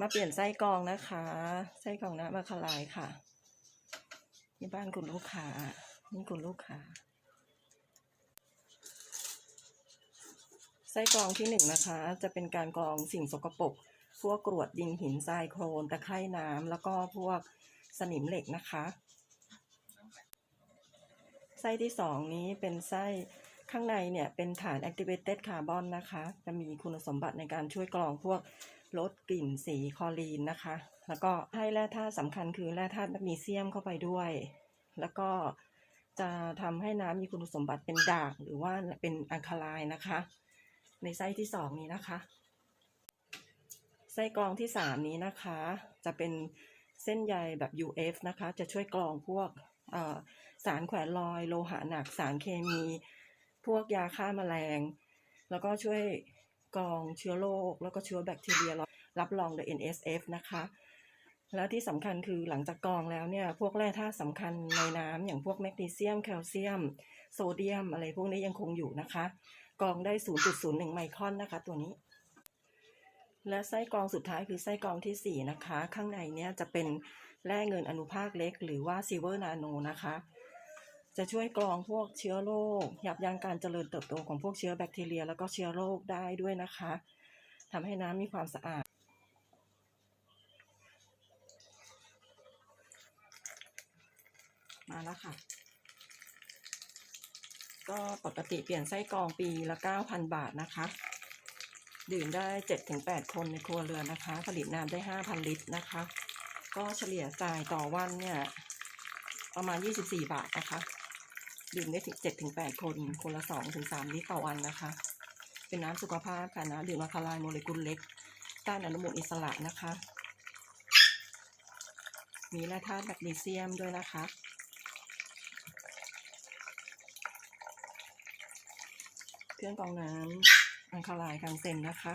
มาเปลี่ยนไส้กรองนะคะ ไส้กรองน้ำมาคลายค่ะที่บ้านคุณลูกค้านี่คุณลูกค้าไส้กรองที่หนึ่งนะคะ จะเป็นการกรองสิ่งสกปรกพวกกรวดดินหินทรายโคลนตะไคร่น้ำแล้วก็พวกสนิมเหล็กนะคะ ไส้ที่สองนี้เป็นไส้ ข้างในเนี่ยเป็นฐาน activated carbon นะคะ จะมีคุณสมบัติในการช่วยกรองพวกลดกลิ่นสีคอรีนนะคะ แล้วก็ให้แร่ธาตุสำคัญคือแร่ธาตุแมกนีเซียมเข้าไปด้วย แล้วก็จะทำให้น้ำมีคุณสมบัติเป็นด่างหรือว่าเป็นอัลคาไลน์นะคะ ในไส้ที่สองนี้นะคะไส้กรองที่สามนี้นะคะ จะเป็นเส้นใยแบบ UF นะคะ จะช่วยกรองพวกสารแขวนลอย โลหะหนัก สารเคมี พวกยาฆ่าแมลง แล้วก็ช่วยกรองเชื้อโรคแล้วก็เชื้อแบคทีเรียรับรองโดย NSF นะคะ แล้วที่สำคัญคือหลังจากกรองแล้วเนี่ย พวกแร่ธาตุสำคัญในน้ำอย่างพวกแมกนีเซียม แคลเซียม โซเดียม อะไรพวกนี้ยังคงอยู่นะคะกรองได้ 0.01 ไมครอนนะคะ ตัวนี้ และไส้กรองสุดท้ายคือไส้กรองที่ 4 นะคะ ข้างในเนี่ยจะเป็นแร่เงินอนุภาคเล็ก หรือว่าซิลเวอร์นาโนนะคะ จะช่วยกรองพวกเชื้อโรคยับยั้งการเจริญเติบโตของพวกเชื้อแบคทีเรีย แล้วก็เชื้อโรคได้ด้วยนะคะทำให้น้ำมีความสะอาด มาแล้วค่ะ ก็ปกติเปลี่ยนไส้กรองปีละ 9,000 บาทนะคะ ดื่มได้ 7-8 คนในครัวเรือนนะคะ ผลิตน้ำได้ 5,000 ลิตรนะคะ ก็เฉลี่ยจ่ายต่อวันเนี่ยประมาณ 24 บาทนะคะ ดื่มได้ถึง7-8คน คนละ2-3ลิตรต่อวันนะคะ เป็นน้ำสุขภาพค่ะนะดื่มอะคาไลน์โมเลกุลเล็ก ต้านอนุมูลอิสระนะคะ มีแร่ธาตุแมกนีเซียมด้วยนะคะเครื่องกรองน้ำอังคาไลน์คังเซนนะคะ